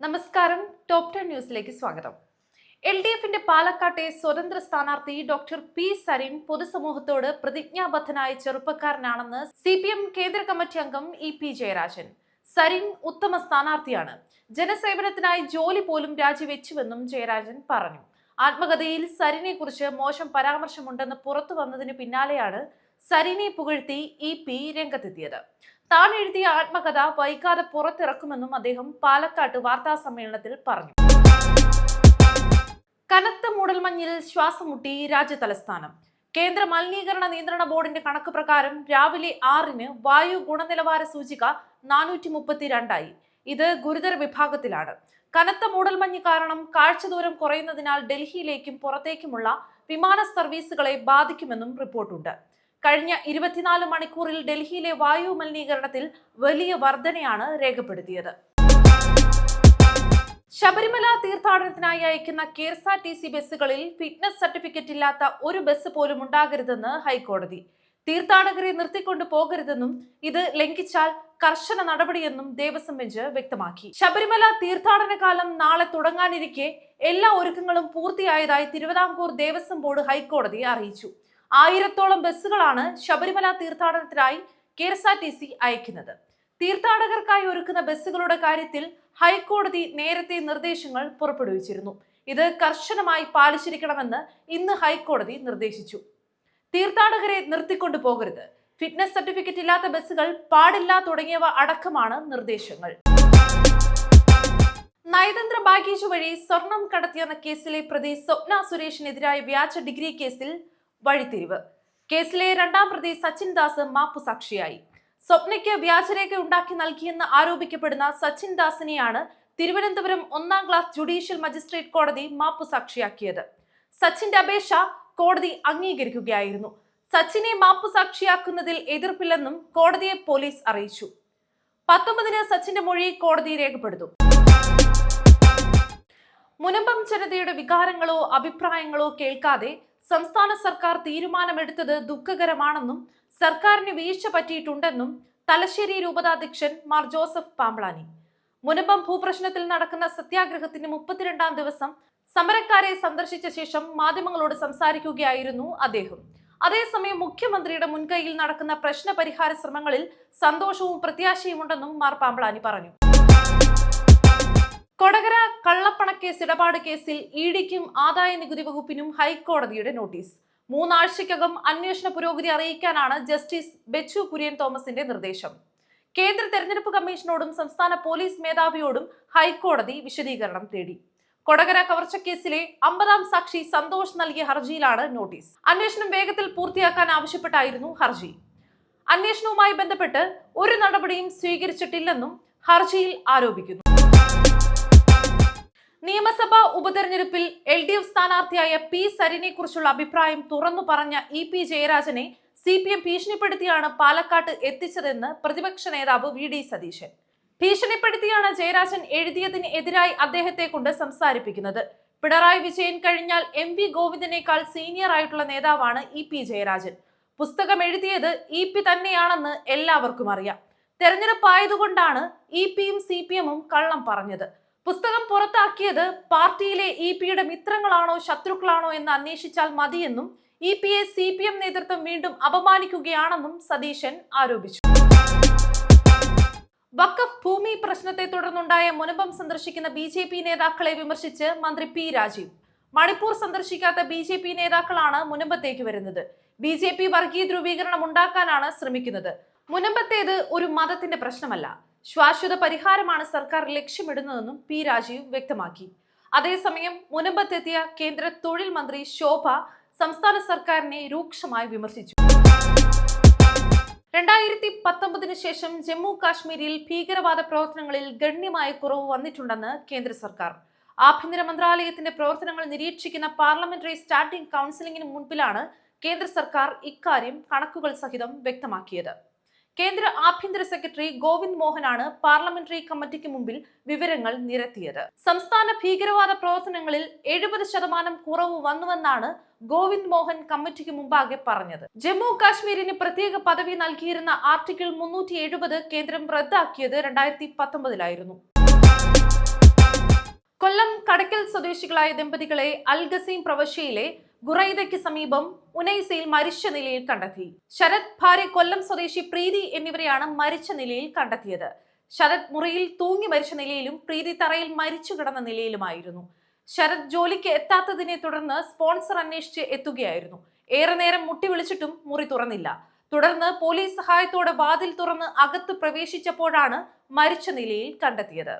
നമസ്കാരം. Top ten ന്യൂസിലേക്ക് സ്വാഗതം. എൽ ഡി എഫിന്റെ പാലക്കാട്ടെ സ്വതന്ത്ര സ്ഥാനാർത്ഥി ഡോക്ടർ പി സരിൻ പൊതുസമൂഹത്തോട് പ്രതിജ്ഞാബദ്ധനായ ചെറുപ്പക്കാരനാണെന്ന് സി പി എം കേന്ദ്ര കമ്മിറ്റി അംഗം ഇ പി ജയരാജൻ. സരിൻ ഉത്തമ സ്ഥാനാർത്ഥിയാണ്. ജനസേവനത്തിനായി ജോലി പോലും രാജിവെച്ചുവെന്നും ജയരാജൻ പറഞ്ഞു. ആത്മകഥയിൽ സരിനെ കുറിച്ച് മോശം പരാമർശമുണ്ടെന്ന് പുറത്തു വന്നതിന് പിന്നാലെയാണ് സരിനെ പുകഴ്ത്തി ഇ പി രംഗത്തെത്തിയത്. താൻ എഴുതിയ ആത്മകഥ വൈകാതെ പുറത്തിറക്കുമെന്നും അദ്ദേഹം പാലക്കാട്ട് വാർത്താ സമ്മേളനത്തിൽ പറഞ്ഞു. കനത്ത മൂടൽമഞ്ഞിൽ ശ്വാസം മുട്ടി രാജ്യ തലസ്ഥാനം കേന്ദ്ര മലിനീകരണ നിയന്ത്രണ ബോർഡിന്റെ കണക്ക് പ്രകാരം രാവിലെ ആറിന് വായു ഗുണനിലവാര സൂചിക നാനൂറ്റി മുപ്പത്തിരണ്ടായി ഇത് ഗുരുതര വിഭാഗത്തിലാണ്. കനത്ത മൂടൽമഞ്ഞ് കാരണം കാഴ്ച ദൂരം കുറയുന്നതിനാൽ ഡൽഹിയിലേക്കും പുറത്തേക്കുമുള്ള വിമാന സർവീസുകളെ ബാധിക്കുമെന്നും റിപ്പോർട്ടുണ്ട്. കഴിഞ്ഞ ഇരുപത്തിനാല് മണിക്കൂറിൽ ഡൽഹിയിലെ വായു മലിനീകരണത്തിൽ വലിയ വർധനയാണ് രേഖപ്പെടുത്തിയത്. ശബരിമല തീർത്ഥാടനത്തിനായി അയക്കുന്ന K S R T C ബസ്സുകളിൽ ഫിറ്റ്നസ് സർട്ടിഫിക്കറ്റ് ഇല്ലാത്ത ഒരു ബസ് പോലും ഉണ്ടാകരുതെന്ന് ഹൈക്കോടതി. തീർത്ഥാടകരെ നിർത്തിക്കൊണ്ടു പോകരുതെന്നും ഇത് ലംഘിച്ചാൽ കർശന നടപടിയെന്നും ദേവസ്വം ബെഞ്ച് വ്യക്തമാക്കി. ശബരിമല തീർത്ഥാടന കാലം നാളെ തുടങ്ങാനിരിക്കെ എല്ലാ ഒരുക്കങ്ങളും പൂർത്തിയായതായി തിരുവിതാംകൂർ ദേവസ്വം ബോർഡ് ഹൈക്കോടതിയെ അറിയിച്ചു. ആയിരത്തോളം ബസ്സുകളാണ് Sabarimala തീർത്ഥാടനത്തിനായി K S R T C അയക്കുന്നത്. തീർത്ഥാടകർക്കായി ഒരുക്കുന്ന ബസ്സുകളുടെ കാര്യത്തിൽ ഹൈക്കോടതി നേരത്തെ നിർദ്ദേശങ്ങൾ പുറപ്പെടുവിച്ചിരുന്നു. ഇത് കർശനമായി പാലിച്ചിരിക്കണമെന്ന് ഇന്ന് ഹൈക്കോടതി നിർദ്ദേശിച്ചു. തീർത്ഥാടകരെ നിർത്തിക്കൊണ്ടു പോകരുത്. ഫിറ്റ്നസ് സർട്ടിഫിക്കറ്റ് ഇല്ലാത്ത ബസ്സുകൾ പാടില്ല തുടങ്ങിയവ അടക്കമാണ് നിർദ്ദേശങ്ങൾ. നയതന്ത്ര ബാഗേജ് വഴി സ്വർണം കടത്തിയെന്ന കേസിലെ പ്രതി സ്വപ്ന സുരേഷിനെതിരായ വ്യാജ ഡിഗ്രി കേസിൽ വഴിത്തിരിവ്. കേസിലെ രണ്ടാം പ്രതി സച്ചിൻ ദാസ് മാപ്പു സാക്ഷിയായി. സ്വപ്നയ്ക്ക് വ്യാജരേഖ ഉണ്ടാക്കി നൽകിയെന്ന് ആരോപിക്കപ്പെടുന്ന സച്ചിൻ ദാസിനെയാണ് തിരുവനന്തപുരം ഒന്നാം ക്ലാസ് ജുഡീഷ്യൽ മജിസ്ട്രേറ്റ് കോടതി മാപ്പു സാക്ഷിയാക്കിയത്. സച്ചിന്റെ അപേക്ഷ കോടതി അംഗീകരിക്കുകയായിരുന്നു. സച്ചിനെ മാപ്പു സാക്ഷിയാക്കുന്നതിൽ എതിർപ്പില്ലെന്നും കോടതിയെ പോലീസ് അറിയിച്ചു. പത്തൊമ്പതിന് സച്ചിന്റെ മൊഴി കോടതി രേഖപ്പെടുത്തും. മുനമ്പം ജനതയുടെ വികാരങ്ങളോ അഭിപ്രായങ്ങളോ കേൾക്കാതെ സംസ്ഥാന സർക്കാർ തീരുമാനമെടുത്തത് ദുഃഖകരമാണെന്നും സർക്കാരിന് വീഴ്ച പറ്റിയിട്ടുണ്ടെന്നും തലശ്ശേരി രൂപതാധ്യക്ഷൻ മാർ ജോസഫ് പാമ്പളാനി മുനമ്പം ഭൂപ്രശ്നത്തിൽ നടക്കുന്ന സത്യാഗ്രഹത്തിന് മുപ്പത്തിരണ്ടാം ദിവസം സമരക്കാരെ സന്ദർശിച്ച ശേഷം മാധ്യമങ്ങളോട് സംസാരിക്കുകയായിരുന്നു അദ്ദേഹം. അതേസമയം മുഖ്യമന്ത്രിയുടെ മുൻകൈയിൽ നടക്കുന്ന പ്രശ്ന പരിഹാര ശ്രമങ്ങളിൽ സന്തോഷവും പ്രത്യാശയുമുണ്ടെന്നും മാർ പാമ്പളാനി പറഞ്ഞു. കൊടകര കള്ളപ്പണക്കേസ് ഇടപാട് കേസിൽ ഇ ഡിക്കും ആദായ നികുതി വകുപ്പിനും ഹൈക്കോടതിയുടെ നോട്ടീസ്. മൂന്നാഴ്ചയ്ക്കകം അന്വേഷണ പുരോഗതി അറിയിക്കാനാണ് ജസ്റ്റിസ് ബെച്ചു കുര്യൻ തോമസിന്റെ നിർദ്ദേശം. കേന്ദ്ര തെരഞ്ഞെടുപ്പ് കമ്മീഷനോടും സംസ്ഥാന പോലീസ് മേധാവിയോടും ഹൈക്കോടതി വിശദീകരണം തേടി. കൊടകര കവർച്ചക്കേസിലെ അമ്പതാം സാക്ഷി സന്തോഷ് നൽകിയ ഹർജിയിലാണ് നോട്ടീസ്. അന്വേഷണം വേഗത്തിൽ പൂർത്തിയാക്കാൻ ആവശ്യപ്പെട്ടായിരുന്നു ഹർജി. അന്വേഷണവുമായി ബന്ധപ്പെട്ട് ഒരു നടപടിയും സ്വീകരിച്ചിട്ടില്ലെന്നും ഹർജിയിൽ ആരോപിക്കുന്നു. നിയമസഭാ ഉപതെരഞ്ഞെടുപ്പിൽ എൽ ഡി എഫ് സ്ഥാനാർത്ഥിയായ പി സരിനെ കുറിച്ചുള്ള അഭിപ്രായം തുറന്നു പറഞ്ഞ ഇ പി ജയരാജനെ സി പി എം ഭീഷണിപ്പെടുത്തിയാണ് പാലക്കാട്ട് എത്തിച്ചതെന്ന് പ്രതിപക്ഷ നേതാവ് വി ഡി സതീശൻ. ഭീഷണിപ്പെടുത്തിയാണ് ജയരാജൻ എഴുതിയതിന് എതിരായി അദ്ദേഹത്തെ കൊണ്ട് സംസാരിപ്പിക്കുന്നത്. പിണറായി വിജയൻ കഴിഞ്ഞാൽ എം വി ഗോവിന്ദനേക്കാൾ സീനിയർ ആയിട്ടുള്ള നേതാവാണ് ഇ പി ജയരാജൻ. പുസ്തകം എഴുതിയത് ഇ പി തന്നെയാണെന്ന് എല്ലാവർക്കും അറിയാം. തെരഞ്ഞെടുപ്പായതുകൊണ്ടാണ് ഇ പിയും സി പി എമ്മും കള്ളം പറഞ്ഞത്. പുസ്തകം പുറത്താക്കിയത് പാർട്ടിയിലെ ഇ പിയുടെ മിത്രങ്ങളാണോ ശത്രുക്കളാണോ എന്ന് അന്വേഷിച്ചാൽ മതിയെന്നും ഇ പിയെ സി പി എം നേതൃത്വം വീണ്ടും അപമാനിക്കുകയാണെന്നും സതീശൻ ആരോപിച്ചു. വക്കഫ് ഭൂമി പ്രശ്നത്തെ തുടർന്നുണ്ടായ മുനമ്പം സന്ദർശിക്കുന്ന ബി ജെ പി നേതാക്കളെ വിമർശിച്ച് മന്ത്രി പി രാജീവ്. മണിപ്പൂർ സന്ദർശിക്കാത്ത ബി ജെ പി നേതാക്കളാണ് മുനമ്പത്തേക്ക് വരുന്നത്. ബി ജെ പി വർഗീയ ധ്രുവീകരണം ഉണ്ടാക്കാനാണ് ശ്രമിക്കുന്നത്. മുനമ്പത്തേത് ഒരു മതത്തിന്റെ പ്രശ്നമല്ല. ശാശ്വത പരിഹാരമാണ് സർക്കാർ ലക്ഷ്യമിടുന്നതെന്നും പി രാജീവ് വ്യക്തമാക്കി. അതേസമയം മുനമ്പത്തെത്തിയ കേന്ദ്ര തൊഴിൽ മന്ത്രി ശോഭ സംസ്ഥാന സർക്കാരിനെ രൂക്ഷമായി വിമർശിച്ചു. രണ്ടായിരത്തി പത്തൊമ്പതിനു ശേഷം ജമ്മു കാശ്മീരിൽ ഭീകരവാദ പ്രവർത്തനങ്ങളിൽ ഗണ്യമായ കുറവ് വന്നിട്ടുണ്ടെന്ന് കേന്ദ്ര സർക്കാർ. ആഭ്യന്തര മന്ത്രാലയത്തിന്റെ പ്രവർത്തനങ്ങൾ നിരീക്ഷിക്കുന്ന പാർലമെന്ററി സ്റ്റാൻഡിംഗ് കൗൺസിലിംഗിന് മുൻപിലാണ് കേന്ദ്ര സർക്കാർ ഇക്കാര്യം കണക്കുകൾ സഹിതം വ്യക്തമാക്കിയത്. കേന്ദ്ര ആഭ്യന്തര സെക്രട്ടറി ഗോവിന്ദ് മോഹനാണ് പാർലമെന്ററി കമ്മിറ്റിക്ക് മുമ്പിൽ വിവരങ്ങൾ നിരത്തിയത്. സംസ്ഥാന ഭീകരവാദ പ്രവർത്തനങ്ങളിൽ എഴുപത് ശതമാനം കുറവ് വന്നുവെന്നാണ് ഗോവിന്ദ് മോഹൻ കമ്മിറ്റിക്ക് മുമ്പാകെ പറഞ്ഞത്. ജമ്മു കാശ്മീരിന് പ്രത്യേക പദവി നൽകിയിരുന്ന ആർട്ടിക്കിൾ മുന്നൂറ്റി എഴുപത് കേന്ദ്രം റദ്ദാക്കിയത് രണ്ടായിരത്തി പത്തൊമ്പതിലായിരുന്നു കൊല്ലം കടക്കൽ സ്വദേശികളായ ദമ്പതികളെ അൽഗസീം പ്രവശ്യയിലെ ഗുറൈദയ്ക്ക് സമീപം ഉനൈസയിൽ മരിച്ച നിലയിൽ കണ്ടെത്തി. ശരത് ഭാര്യ കൊല്ലം സ്വദേശി പ്രീതി എന്നിവരെയാണ് മരിച്ച നിലയിൽ കണ്ടെത്തിയത്. ശരത് മുറിയിൽ തൂങ്ങി മരിച്ച നിലയിലും പ്രീതി തറയിൽ മരിച്ചു കിടന്ന നിലയിലുമായിരുന്നു. ശരത് ജോലിക്ക് എത്താത്തതിനെ തുടർന്ന് സ്പോൺസർ അന്വേഷിച്ച് എത്തുകയായിരുന്നു. ഏറെ നേരം മുട്ടി വിളിച്ചിട്ടും മുറി തുറന്നില്ല. തുടർന്ന് പോലീസ് സഹായത്തോടെ വാതിൽ തുറന്ന് അകത്ത് പ്രവേശിച്ചപ്പോഴാണ് മരിച്ച നിലയിൽ കണ്ടെത്തിയത്.